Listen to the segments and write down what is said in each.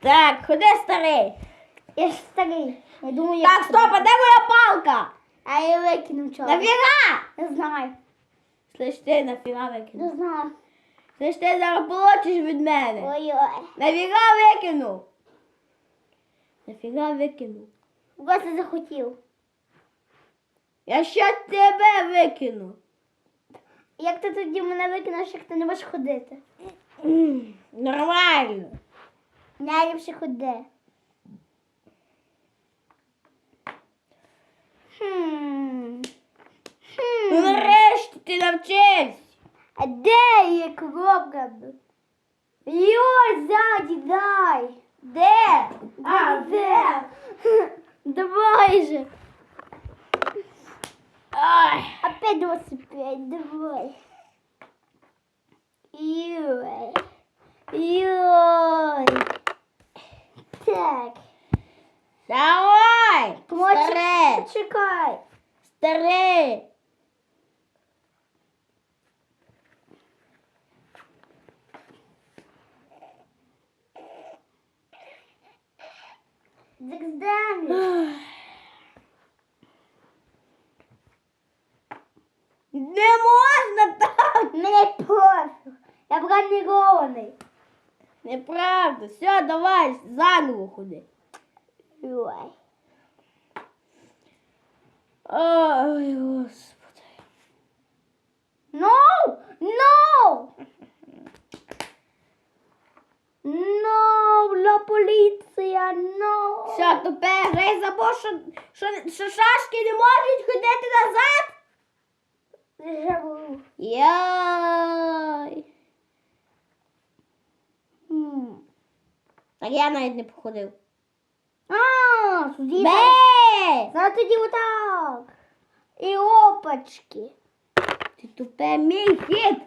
Так, ходи старий. Я ж старий. Я думаю, я Так, стоп, а де моя палка? А я викинув чого. Нафіга? Не знаю. Слиш ти нафіга викинув. Не знаю. Слиш ти зараз получиш від мене. Ой-ой. Нафіга викинув. Нафіга викинув. Просто захотів. Я ще тебе викину. Як ти тоді мене викинеш, як ти не можеш ходити? М. Найліпше ходи. Хм. Хм. нарешті ти навчився. А де є коробка? Йой, ззаді дай. Де? А, де? Давай же. Ай. Опять 25, давай. Йой. Йой. Так. Давай. Старе. Чекай. Старе. Закздамі. Не можна так. Мене пофіг. Я бронірований. Неправда. Все, давай, заново ходи. Ой. Ой, господи. No! No! No! La поліція, no! Все, тепер грай забув, що, що, що шашки не можуть ходити назад. Забув. Яй. Так я навіть не походив. Бе! Зараз тоді отак. І опачки. Ти тупе мій хід.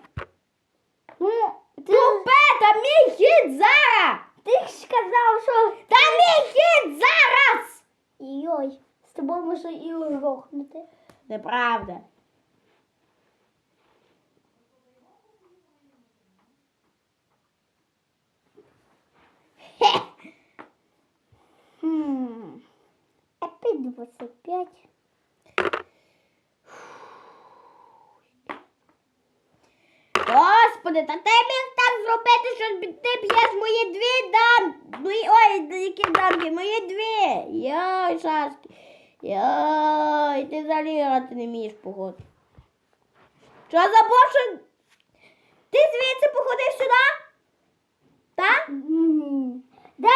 Ну, ти, Тупе, та мій хід зараз. ти ж казав, що... Та мій хід зараз. Йой, з тобою можна і рохнути. Неправда. Хе. Хм. Опять 25. Господи, та ти міг так зробити, що ти п'єш мої дві дам. Ой, які дамки, мої дві. Йой, шашки. Йой, ти взагалі грати не вмієш погоди. Що забув, що ти звідси